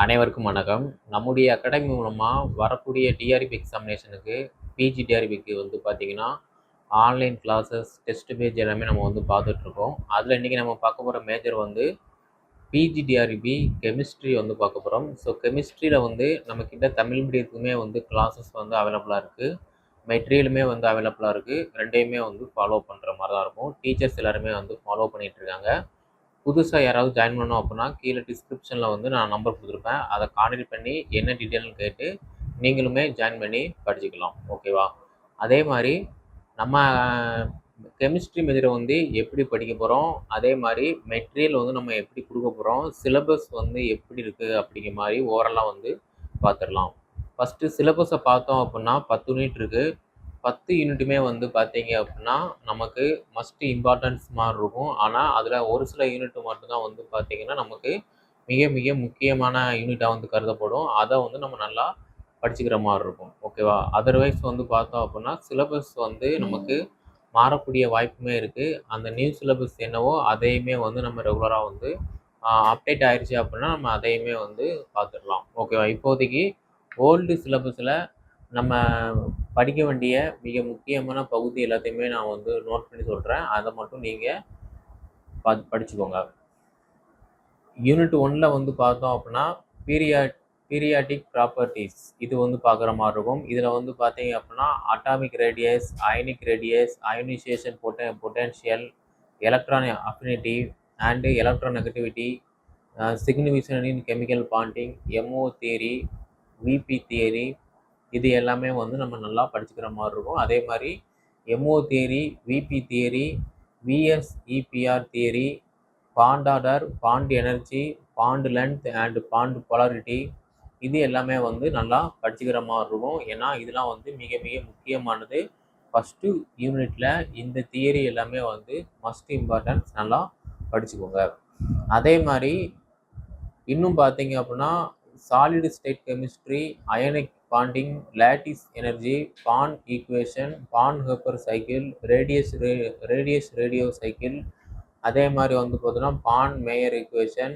அனைவருக்கும் வணக்கம். நம்முடைய அகாடமி மூலமாக வரக்கூடிய டிஆர்பி எக்ஸாமினேஷனுக்கு பிஜி டிஆர்பிக்கு வந்து பார்த்தீங்கன்னா ஆன்லைன் கிளாஸஸ் டெஸ்ட் பேஜ் எல்லாமே நம்ம வந்து பார்த்துட்ருக்கோம். அதில் இன்றைக்கி நம்ம பார்க்க போகிற மேஜர் வந்து பிஜி டிஆர்பி கெமிஸ்ட்ரி வந்து பார்க்க போகிறோம் ஸோ கெமிஸ்ட்ரியில் வந்து நம்மக்கிட்ட தமிழ் மீடியத்துக்குமே வந்து கிளாஸஸ் வந்து அவைலபிளாக இருக்குது மெட்டீரியலுமே வந்து அவைலபிளாக இருக்குது ரெண்டையுமே வந்து ஃபாலோ பண்ணுற மாதிரி தான் இருக்கும். டீச்சர்ஸ் எல்லாருமே வந்து ஃபாலோ பண்ணிகிட்ருக்காங்க புதுசாக யாராவது ஜாயின் பண்ணோம் அப்படின்னா கீழே டிஸ்கிரிப்ஷனில் வந்து நான் நம்பர் கொடுத்துருப்பேன். அதை கான்டெக்ட் பண்ணி என்ன டீட்டெயில்னு கேட்டு நீங்களுமே ஜாயின் பண்ணி படிச்சுக்கலாம். ஓகேவா அதே மாதிரி நம்ம கெமிஸ்ட்ரி மெஜரை வந்து எப்படி படிக்க போகிறோம் அதே மாதிரி மெட்டீரியல் வந்து நம்ம எப்படி கொடுக்க போகிறோம் சிலபஸ் வந்து எப்படி இருக்குது அப்படிங்கிற மாதிரி ஓவரலாக வந்து பார்த்துடலாம். ஃபஸ்ட்டு சிலபஸை பார்த்தோம் அப்படின்னா பத்து யூனிட் இருக்குது பத்து யூனிட்டுமே வந்து பார்த்தீங்க அப்படின்னா நமக்கு மஸ்ட் இம்பார்ட்டன்ஸ் மாதிரி இருக்கும். ஆனால் அதில் ஒரு சில யூனிட் மட்டும்தான் வந்து பார்த்தீங்கன்னா நமக்கு மிக மிக முக்கியமான யூனிட்டாக வந்து கருதப்படும். அதை வந்து நம்ம நல்லா படிச்சுக்கிற மாதிரி இருக்கும். ஓகேவா அதர்வைஸ் வந்து பார்த்தோம் அப்படின்னா சிலபஸ் வந்து நமக்கு மாறக்கூடிய வாய்ப்புமே இருக்குது அந்த நியூ சிலபஸ் என்னவோ அதையுமே வந்து நம்ம ரெகுலராக வந்து அப்டேட் ஆயிடுச்சு அப்படின்னா நம்ம அதையுமே வந்து பார்த்துடலாம் ஓகேவா இப்போதைக்கு ஓல்டு சிலபஸில் நம்ம படிக்க வேண்டிய மிக முக்கியமான பகுதி எல்லாத்தையுமே நான் வந்து நோட் பண்ணி சொல்கிறேன் அதை மட்டும் நீங்கள் பா படிச்சுக்கோங்க. யூனிட் ஒன்னில் வந்து பார்த்தோம் அப்படின்னா பீரியாட் பீரியாட்டிக் ப்ராப்பர்ட்டிஸ் இது வந்து பார்க்குற மாதிரி இருக்கும். இதில் வந்து பார்த்தீங்க அப்படின்னா atomic radius ionic radius ionization பொட்ட potential electron affinity and electronegativity signification in chemical bonding MO theory VB theory இது எல்லாமே வந்து நம்ம நல்லா படிச்சுக்கிற மாதிரி இருக்கும். அதே மாதிரி MO theory VB theory VSEPR theory bond order bond energy bond length and bond polarity இது எல்லாமே வந்து நல்லா படிச்சுக்கிற மாதிரி இருக்கும். ஏன்னா இதெல்லாம் வந்து மிக மிக முக்கியமானது. ஃபஸ்ட்டு யூனிட்டில் இந்த தியரி எல்லாமே வந்து மஸ்ட் இம்பார்ட்டன்ஸ் நல்லா படிச்சுக்கோங்க. அதே மாதிரி இன்னும் பார்த்தீங்க அப்படின்னா solid state chemistry ionic bonding lattice energy Born equation Born Haber cycle radius ரே ரேடியஸ் ரேடியோ சைக்கிள் அதே மாதிரி வந்து பார்த்தோன்னா Born Mayer equation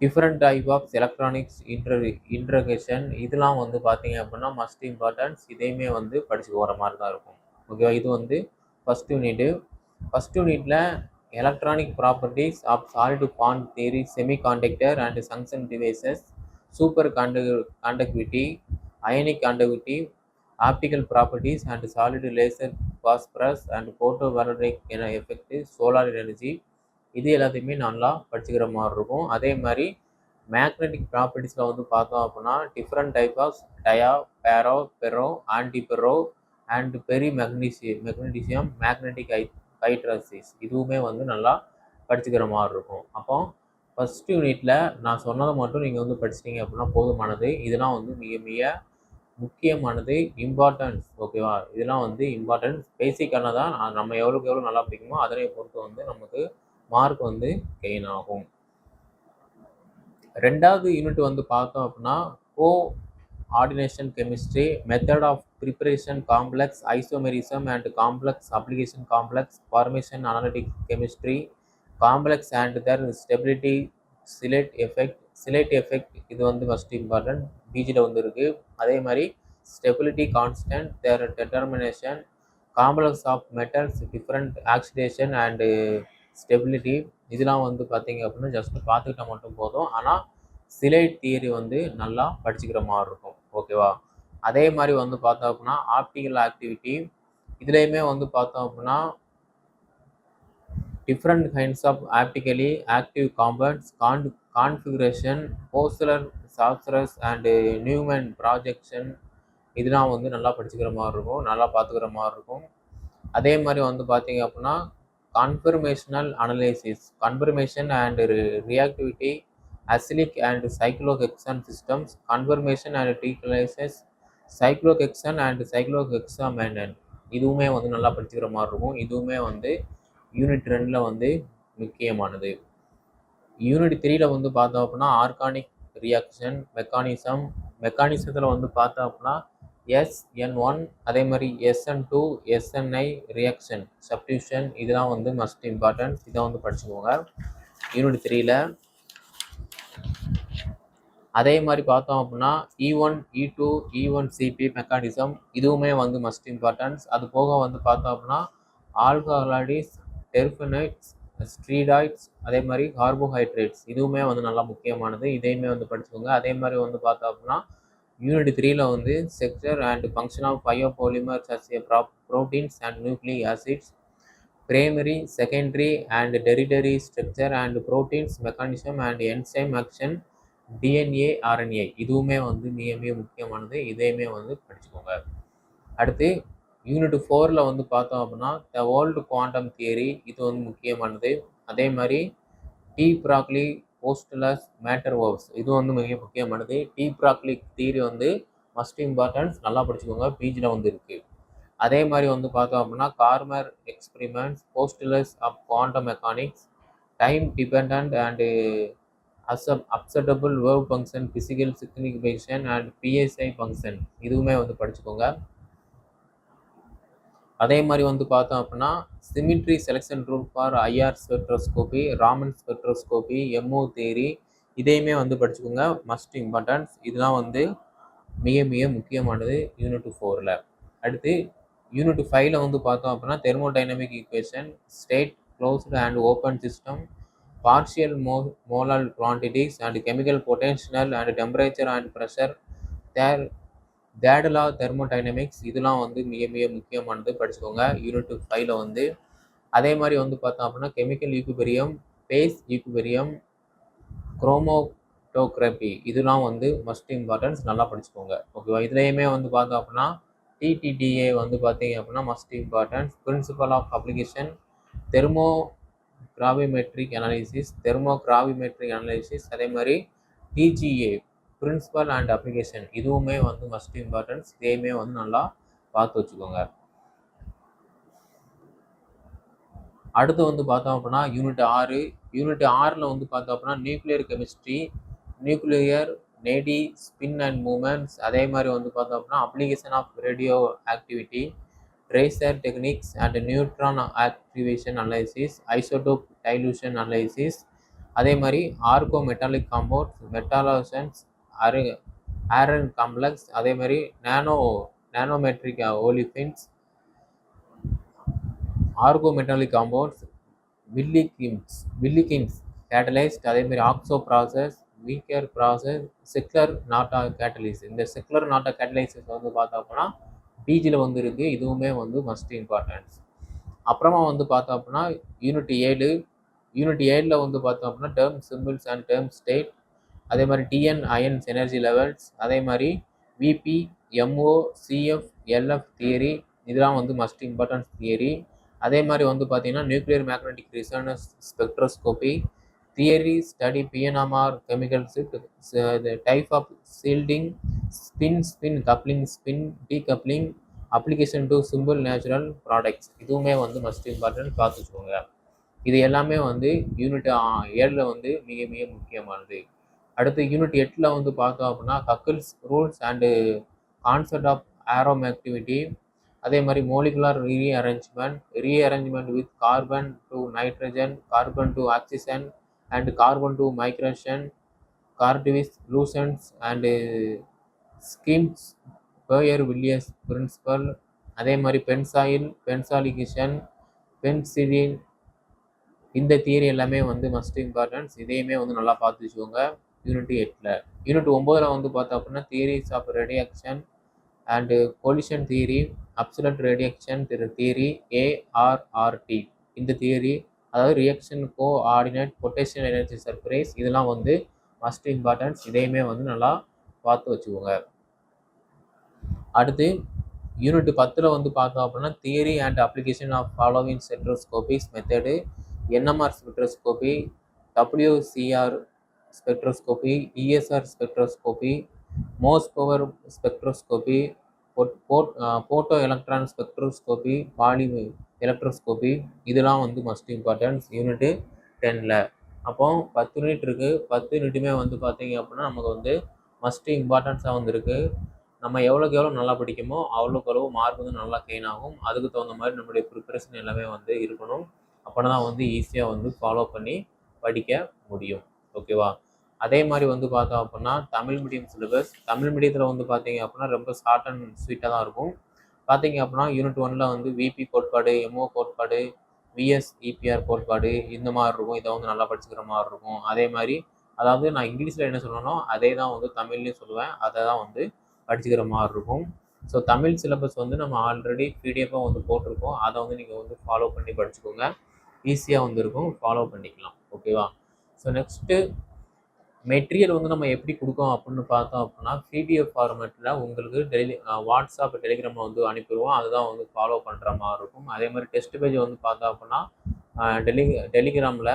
different type of electronics inter interaction இதெல்லாம் வந்து பார்த்தீங்க அப்படின்னா மஸ்ட் இம்பார்ட்டன்ஸ் இதையுமே வந்து படிச்சு போகிற மாதிரி தான் இருக்கும். ஓகேவா இது வந்து ஃபஸ்ட் யூனிட்டு ஃபஸ்ட் யூனிட்டில் electronic properties of solid band theory semiconductor and junction devices super காண்ட conductivity ionic conductivity optical properties and solid laser phosphorus and photovoltaic என எஃபெக்ட் சோலார் எனர்ஜி இது எல்லாத்தையுமே நல்லா படிச்சுக்கிற மாதிரி இருக்கும். அதே மாதிரி மேக்னெட்டிக் ப்ராப்பர்ட்டிஸில் வந்து பார்த்தோம் அப்படின்னா different type of dia para ferro antiferro and ferri மெக்னீசிய magnesium magnetic high hysteresis இதுவுமே வந்து நல்லா படிச்சுக்கிற மாதிரி இருக்கும். அப்போ ஃபஸ்ட் யூனிட்டில் நான் சொன்னதை மட்டும் நீங்கள் வந்து படிச்சிட்டிங்க அப்படின்னா போதுமானது. இதெல்லாம் வந்து மிக மிக முக்கியமானது. இம்பார்ட்டன்ஸ் ஓகேவா இதெல்லாம் வந்து இம்பார்ட்டன்ஸ் பேசிக்கான தான் நம்ம எவ்வளோக்கு எவ்வளோ நல்லா படிக்குமோ அதனை பொறுத்து வந்து நமக்கு மார்க் வந்து கெயின் ஆகும். ரெண்டாவது யூனிட் வந்து பார்த்தோம் அப்படின்னா coordination chemistry method of preparation complex isomerism and complex application complex formation analytic chemistry complex and their stability chelate effect chelate effect இது வந்து மஸ்ட் இம்பார்ட்டன்ட் பிஜியில் வந்து இருக்குது அதே மாதிரி stability constant their determination complex of metals different oxidation and stability இதெல்லாம் வந்து பார்த்தீங்க அப்படின்னா ஜஸ்ட் பார்த்துக்கிட்டா மட்டும் போதும். ஆனால் சிலைட் தியரி வந்து நல்லா படிச்சுக்கிற மாதிரி இருக்கும். ஓகேவா அதே மாதிரி வந்து பார்த்தோம் அப்படின்னா ஆப்டிக்கல் ஆக்டிவிட்டி இதுலேயுமே வந்து பார்த்தோம் அப்படின்னா different kinds of optically active compounds Khan configuration போஸ்டலர் சாப்சரஸ் அண்டு நியூமன் ப்ராஜெக்ஷன் இதெல்லாம் வந்து நல்லா படிச்சுக்கிற மாதிரி இருக்கும் நல்லா பார்த்துக்கிற மாதிரி இருக்கும். அதே மாதிரி வந்து பார்த்தீங்க அப்படின்னா conformational analysis conformation and reactivity acyclic and cyclohexane systems conformation and decalins cyclohexane and cyclohexanone இதுவுமே வந்து நல்லா படிச்சுக்கிற மாதிரி இருக்கும். இதுவுமே வந்து யூனிட் ரெண்டில் வந்து முக்கியமானது. யூனிட் த்ரீயில் வந்து பார்த்தோம் அப்படின்னா ஆர்கானிக் ரியாக்ஷன் மெக்கானிசம் மெக்கானிசத்தில் வந்து பார்த்தோம் அப்படின்னா எஸ் என் ஒன் அதே மாதிரி SN two SNi reaction substitution இதெல்லாம் வந்து மஸ்ட் இம்பார்ட்டன்ட் இதை வந்து படிச்சுக்கோங்க. யூனிட் த்ரீயில் அதே மாதிரி பார்த்தோம் அப்படின்னா E one E two E one CB mechanism இதுவுமே வந்து மஸ்ட் இம்பார்ட்டன்ஸ் அது போக வந்து பார்த்தோம் அப்படின்னா ஆல்கஹாலிஸ் டெர்ஃபனைட்ஸ் ஸ்ட்ரீடாய்ட்ஸ் அதே மாதிரி கார்போஹைட்ரேட்ஸ். இதுவுமே வந்து நல்லா முக்கியமானது. இதையுமே வந்து படிச்சுக்கோங்க. அதே மாதிரி வந்து பார்த்தோம் அப்படின்னா யூனிட் த்ரீல வந்து sector and function of biopolymers as a proteins and nucleic acids primary secondary and tertiary structure and proteins mechanism and enzyme action DNA RNA இதுவுமே வந்து மிக மிக முக்கியமானது. இதையுமே வந்து படிச்சுக்கோங்க. அடுத்து யூனிட் ஃபோரில் வந்து பார்த்தோம் அப்படின்னா த வேர்ல்டு குவாண்டம் தியரி இது வந்து முக்கியமானது. அதே மாதிரி டி ப்ராக்லி போஸ்டலஸ் மேட்டர் வேர்வ்ஸ் இது வந்து மிக முக்கியமானது. டி ப்ராக்லிக் தியரி வந்து மஸ்ட் இம்பார்ட்டன்ஸ் நல்லா படிச்சுக்கோங்க பிஜியில் வந்து இருக்குது அதே மாதிரி வந்து பார்த்தோம் அப்படின்னா கார்மர் experiments postulates of quantum mechanics time depend and அசப் acceptable wave function physical signification and psi function இதுவுமே வந்து படிச்சுக்கோங்க. அதே மாதிரி வந்து பார்த்தோம் அப்படின்னா symmetry selection rule for IR spectroscopy Raman spectroscopy MO theory இதையுமே வந்து படிச்சுக்கோங்க. மஸ்ட் இம்பார்ட்டன்ஸ் இதெல்லாம் வந்து மிக மிக முக்கியமானது யூனிட் ஃபோரில் அடுத்து யூனிட் ஃபைவ்ல வந்து பார்த்தோம் அப்படின்னா thermodynamic equation state closed and open system partial மோ molal quantities and chemical potential and temperature and pressure their தேடலா thermodynamics இதெல்லாம் வந்து மிக மிக முக்கியமானது. படிச்சுக்கோங்க. யூனிட் ஃபைவ்ல வந்து அதே மாதிரி வந்து பார்த்தோம் அப்படின்னா கெமிக்கல் ஈக்குபெரியம் பேஸ் ஈக்குபெரியம் குரோமோட்டோகிராபி இதெல்லாம் வந்து மஸ்ட் இம்பார்ட்டன்ஸ் நல்லா படிச்சுக்கோங்க. ஓகேவா இதுலேயுமே வந்து பார்த்தோம் அப்படின்னா டிடிடிஏ வந்து பார்த்தீங்க அப்படின்னா must importance principle of application thermogravimetric analysis thermogravimetric analysis அதே மாதிரி டிஜிஏ பிரின்சிபல் அண்ட் அப்ளிகேஷன் இதுவுமே வந்து மஸ்ட் இம்பார்ட்டன்ஸ் இதையுமே வந்து நல்லா பார்த்து வச்சுக்கோங்க. அடுத்து வந்து பார்த்தோம் அப்படின்னா யூனிட் ஆறு. யூனிட் ஆறில் வந்து பார்த்தோம் அப்படின்னா நியூக்ளியர் கெமிஸ்ட்ரி நியூக்ளியர் நேடி ஸ்பின் அண்ட் மூமெண்ட்ஸ் அதே மாதிரி வந்து பார்த்தோம் அப்படின்னா application of radioactivity tracer techniques and neutron activation analysis isotope dilution analysis அதே மாதிரி ஆர்கோ மெட்டாலிக் காம்பவுண்ட்ஸ் மெட்டாலோசன்ஸ் அரு ஆரன் காம்ப்ளெக்ஸ் அதே மாதிரி nano nanometric olefins organometallic compounds Wilkinson's Wilkinson's catalyst அதேமாரி oxo oxo process Wacker process Ziegler Natta catalyst இந்த Ziegler நாட்டா கேட்டலைசஸ் வந்து பார்த்தோம் பிஜியில் வந்து இருக்குது இதுவுமே வந்து மஸ்ட் இம்பார்ட்டன்ஸ் அப்புறமா வந்து பார்த்தோம் அப்படின்னா யூனிட் ஏழு யூனிட் ஏழில் வந்து பார்த்தோம் அப்படின்னா term symbols and term state அதே மாதிரி டிஎன் அயன்ஸ் எனர்ஜி லெவல்ஸ் அதே மாதிரி VB MO CF LF theory இதெல்லாம் வந்து மஸ்ட் இம்பார்ட்டன்ஸ் தியரி அதே மாதிரி வந்து பார்த்தீங்கன்னா nuclear magnetic resonance spectroscopy theory study PNMR chemicals type of shielding spin spin coupling spin decoupling application to simple natural products இதுவுமே வந்து மஸ்ட் இம்பார்ட்டன்ட் பார்த்துக்கோங்க. இது எல்லாமே வந்து யூனிட் ஏழில் வந்து மிக மிக முக்கியமானது. அடுத்து யூனிட் எட்டில் வந்து பார்த்தோம் அப்படின்னா Huckel's rules and concept of aromaticity அதே மாதிரி molecular rearrangement rearrangement with carbon to nitrogen carbon to oxygen and carbon to migration Curtius Lossen's and Schmidt's Baeyer Villiger principle அதே மாதிரி பென்சாயில் பென்சாலிகேஷன் பென்சிலின் இந்த தியரி எல்லாமே வந்து மஸ்ட் இம்பார்ட்டன்ஸ் இதையுமே வந்து நல்லா பார்த்து வச்சுக்கோங்க. யூனிட் எட்டில் யூனிட் ஒம்போதில் வந்து பார்த்தோம் அப்படின்னா theories of radiation and collision theory absolute radiation theory ARRT இந்த தியரி அதாவது reaction coordinate potential energy surprise இதெல்லாம் வந்து மஸ்ட் இம்பார்ட்டன்ஸ் இதையுமே வந்து நல்லா பார்த்து வச்சுக்கோங்க. அடுத்து யூனிட் பத்தில் வந்து பார்த்தோம் அப்படின்னா theory and application of following spectroscopies method NMR spectroscopy WCR spectroscopy ESR spectroscopy most power spectroscopy photo electron spectroscopy poly electroscopy இதெல்லாம் வந்து மஸ்ட் இம்பார்ட்டன்ஸ் யூனிட்டு டெனில் அப்போ பத்து யூனிட் இருக்குது பத்து யூனிட்டுமே வந்து பார்த்தீங்க அப்படின்னா நமக்கு வந்து மஸ்ட் இம்பார்ட்டன்ஸாக வந்துருக்கு. நம்ம எவ்வளோக்கு எவ்வளோ நல்லா படிக்குமோ அவ்வளோக்கு அவ்வளோ மார்க் வந்து நல்லா கெயின் ஆகும். அதுக்கு தகுந்த மாதிரி நம்மளுடைய ப்ரிப்பரேஷன் எல்லாமே வந்து இருக்கணும். அப்படின்னா தான் வந்து ஈஸியாக வந்து ஃபாலோ பண்ணி படிக்க முடியும். ஓகேவா அதே மாதிரி வந்து பார்த்தோம் அப்படின்னா தமிழ் மீடியம் சிலபஸ் தமிழ் மீடியத்தில் வந்து பார்த்தீங்க அப்படின்னா ரொம்ப ஷார்ட் அண்ட் ஸ்வீட்டாக தான் இருக்கும். பார்த்தீங்க அப்படின்னா யூனிட் ஒன்ல வந்து விபி கோட்பாடு எம்ஓ கோட்பாடு விஎஸ் இபிஆர் கோட்பாடு இந்த மாதிரி இருக்கும். இதை வந்து நல்லா படிச்சுக்கிற மாதிரி இருக்கும். அதே மாதிரி அதாவது நான் இங்கிலீஷில் என்ன சொல்லணும் அதே தான் வந்து தமிழ்லேயும் சொல்லுவேன். அதை தான் வந்து படிச்சுக்கிற மாதிரி இருக்கும். ஸோ தமிழ் சிலபஸ் வந்து நம்ம ஆல்ரெடி பிடிஎஃபாக வந்து போட்டிருக்கோம். அதை வந்து நீங்கள் வந்து ஃபாலோ பண்ணி படிச்சுக்கோங்க. ஈஸியாக வந்து இருக்கும். ஃபாலோ பண்ணிக்கலாம். ஓகேவா ஸோ நெக்ஸ்ட்டு மெட்டீரியல் வந்து நம்ம எப்படி கொடுக்கோம் அப்படின்னு பார்த்தோம் அப்படின்னா பிடிஎஃப் ஃபார்மேட்டில் உங்களுக்கு டெலி வாட்ஸ்அப் டெலிகிராமில் வந்து அனுப்பிடுவோம். அதுதான் வந்து ஃபாலோ பண்ணுற மாதிரி இருக்கும். அதே மாதிரி டெஸ்ட் பேஜ் வந்து பார்த்தோம் அப்படின்னா டெலி டெலிகிராமில்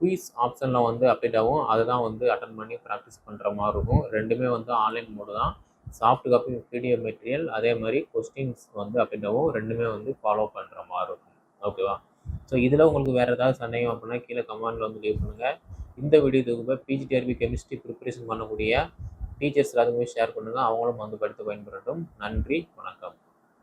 குயிஸ் ஆப்ஷனில் வந்து அப்டேட் ஆகும். அதை தான் வந்து அட்டன் பண்ணி ப்ராக்டிஸ் பண்ணுற மாதிரி இருக்கும். ரெண்டுமே வந்து ஆன்லைன் மோடு தான். சாஃப்ட் காப்பி பிடிஎஃப் மெட்டீரியல் அதே மாதிரி கொஸ்டின்ஸ் வந்து அப்டேட் ஆகும். ரெண்டுமே வந்து ஃபாலோ பண்ணுற மாதிரி இருக்கும். ஓகேவா ஸோ இதில் உங்களுக்கு வேறு ஏதாவது சந்தேகம் அப்படின்னா கீழே கமெண்டில் வந்து லீவ் பண்ணுங்கள் இந்த வீடியோ தொகுப்பை பிஜிடிஆர்பி கெமிஸ்ட்ரி ப்ரிப்பரேஷன் பண்ணக்கூடிய டீச்சர்ஸ் எல்லாத்துக்குமே ஷேர் பண்ணுங்கள் அவங்களும் வந்து படித்து பயன்பெறட்டும். நன்றி வணக்கம்.